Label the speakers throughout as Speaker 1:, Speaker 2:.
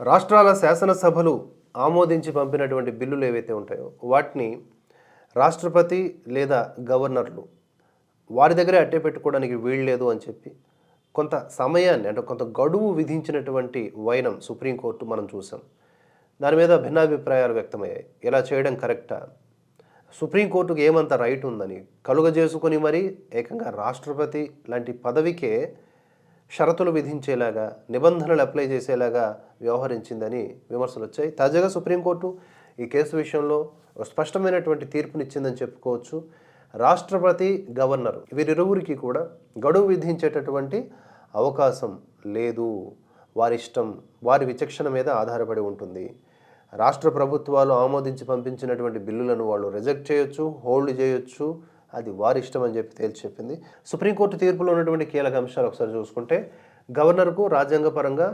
Speaker 1: రాష్ట్రాల శాసనసభలు ఆమోదించి పంపినటువంటి బిల్లులు ఏవైతే ఉంటాయో వాటిని రాష్ట్రపతి లేదా గవర్నర్లు వారి దగ్గరే అట్టే పెట్టుకోవడానికి వీల్లేదు అని చెప్పి కొంత సమయాన్ని అంటే కొంత గడువు విధించినటువంటి వైనం సుప్రీంకోర్టు మనం చూసాం. దాని మీద భిన్నాభిప్రాయాలు వ్యక్తమయ్యాయి. ఇలా చేయడం కరెక్టా? సుప్రీంకోర్టుకు ఏమంత రైట్ ఉందని కలుగజేసుకొని మరీ ఏకంగా రాష్ట్రపతి లాంటి పదవికే షరతులు విధించేలాగా నిబంధనలు అప్లై చేసేలాగా వ్యవహరించిందని విమర్శలు వచ్చాయి. తాజాగా సుప్రీంకోర్టు ఈ కేసు విషయంలో స్పష్టమైనటువంటి తీర్పునిచ్చిందని చెప్పుకోవచ్చు. రాష్ట్రపతి గవర్నర్ వీరిరువురికి కూడా గడువు విధించేటటువంటి అవకాశం లేదు. వారి ఇష్టం వారి విచక్షణ మీద ఆధారపడి ఉంటుంది. రాష్ట్ర ప్రభుత్వాలు ఆమోదించి పంపించినటువంటి బిల్లులను వాళ్ళు రిజెక్ట్ చేయొచ్చు హోల్డ్ చేయొచ్చు. అది వారి ఇష్టం అని చెప్పి తేల్చి చెప్పింది. సుప్రీంకోర్టు తీర్పులో ఉన్నటువంటి కీలక అంశాలు ఒకసారి చూసుకుంటే గవర్నర్కు రాజ్యాంగపరంగా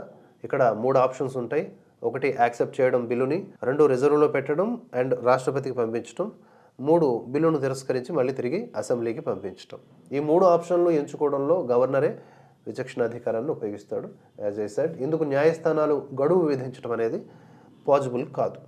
Speaker 1: ఇక్కడ మూడు ఆప్షన్స్ ఉంటాయి. ఒకటి యాక్సెప్ట్ చేయడం బిల్లుని రెండు రిజర్వ్లో పెట్టడం అండ్ రాష్ట్రపతికి పంపించడం. మూడు బిల్లును తిరస్కరించి మళ్ళీ తిరిగి అసెంబ్లీకి పంపించడం. ఈ మూడు ఆప్షన్లు ఎంచుకోవడంలో గవర్నరే విచక్షణాధికారాన్ని ఉపయోగిస్తాడు. యాజ్ ఐ సెడ్ ఇందుకు న్యాయస్థానాలు గడువు విధించడం అనేది పాజిబుల్ కాదు.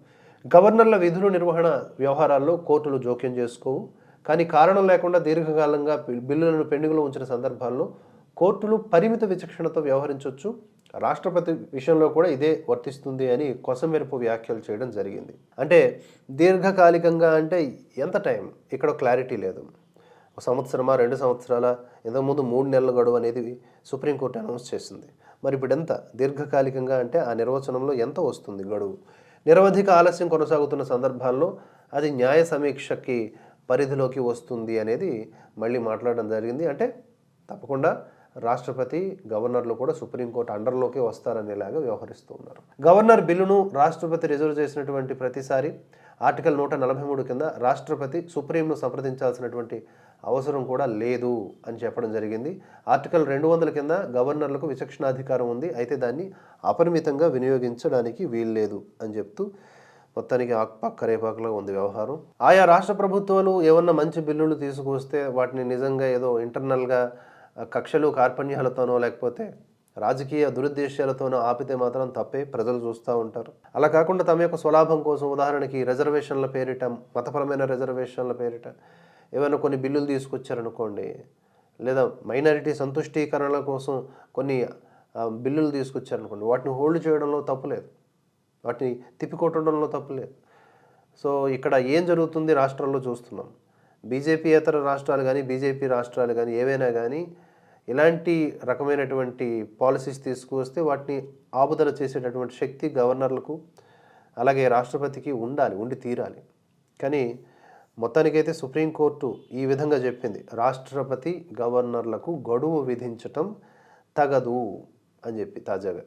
Speaker 1: గవర్నర్ల విధులు నిర్వహణ వ్యవహారాల్లో కోర్టులు జోక్యం చేసుకోవు. కానీ కారణం లేకుండా దీర్ఘకాలంగా బిల్- బిల్లులను పెండింగ్లో ఉంచిన సందర్భాల్లో కోర్టులు పరిమిత విచక్షణతో వ్యవహరించవచ్చు రాష్ట్రపతి విషయంలో కూడా ఇదే వర్తిస్తుంది అని కొసమెరుపు వ్యాఖ్యలు చేయడం జరిగింది. అంటే దీర్ఘకాలికంగా అంటే ఎంత టైం? ఇక్కడ క్లారిటీ లేదు. ఒక సంవత్సరమా రెండు సంవత్సరాల ఇంతకుముందు మూడు నెలల గడువు అనేది సుప్రీంకోర్టు అనౌన్స్ చేసింది. మరి ఇప్పుడు ఎంత దీర్ఘకాలికంగా అంటే ఆ నిర్వచనంలో ఎంత వస్తుంది గడువు? నిరవధిక ఆలస్యం కొనసాగుతున్న సందర్భాల్లో అది న్యాయ సమీక్షకి పరిధిలోకి వస్తుంది అనేది మళ్ళీ మాట్లాడడం జరిగింది. అంటే తప్పకుండా రాష్ట్రపతి గవర్నర్లు కూడా సుప్రీంకోర్టు అండర్లోకి వస్తారనేలాగా వ్యవహరిస్తూ ఉన్నారు. గవర్నర్ బిల్లును రాష్ట్రపతి రిజర్వ్ చేసినటువంటి ప్రతిసారి ఆర్టికల్ నూట నలభై మూడు కింద రాష్ట్రపతి సుప్రీంను సంప్రదించాల్సినటువంటి అవసరం కూడా లేదు అని చెప్పడం జరిగింది. ఆర్టికల్ రెండు వందల కింద గవర్నర్లకు విచక్షణాధికారం ఉంది. అయితే దాన్ని అపరిమితంగా వినియోగించడానికి వీల్లేదు అని చెప్తూ మొత్తానికి పక్కరేపాకులో ఉంది వ్యవహారం. ఆయా రాష్ట్ర ప్రభుత్వాలు ఏమన్నా మంచి బిల్లులు తీసుకువస్తే వాటిని నిజంగా ఏదో ఇంటర్నల్గా కక్షలు కార్పణ్యాలతోనో లేకపోతే రాజకీయ దురుద్దేశాలతోనో ఆపితే మాత్రం తప్పే ప్రజలు చూస్తూ ఉంటారు. అలా కాకుండా తమ యొక్క స్వలాభం కోసం ఉదాహరణకి రిజర్వేషన్ల పేరిట మతపరమైన రిజర్వేషన్ల పేరిట ఏమైనా కొన్ని బిల్లులు తీసుకొచ్చారనుకోండి లేదా మైనారిటీ సంతుష్టీకరణల కోసం కొన్ని బిల్లులు తీసుకొచ్చారనుకోండి వాటిని హోల్డ్ చేయడంలో తప్పులేదు వాటిని తిప్పికొట్టడంలో తప్పులేదు సో ఇక్కడ ఏం జరుగుతుంది రాష్ట్రాల్లో చూస్తున్నాం. బీజేపీ ఇతర రాష్ట్రాలు కానీ బీజేపీ రాష్ట్రాలు కానీ ఏవైనా కానీ ఇలాంటి రకమైనటువంటి పాలసీస్ తీసుకువస్తే వాటిని ఆపుదల చేసేటటువంటి శక్తి గవర్నర్లకు అలాగే రాష్ట్రపతికి ఉండాలి ఉండి తీరాలి. కానీ మొత్తానికైతే సుప్రీంకోర్టు ఈ విధంగా చెప్పింది. రాష్ట్రపతి గవర్నర్లకు గడువు విధించటం తగదు అని చెప్పి తాజాగా.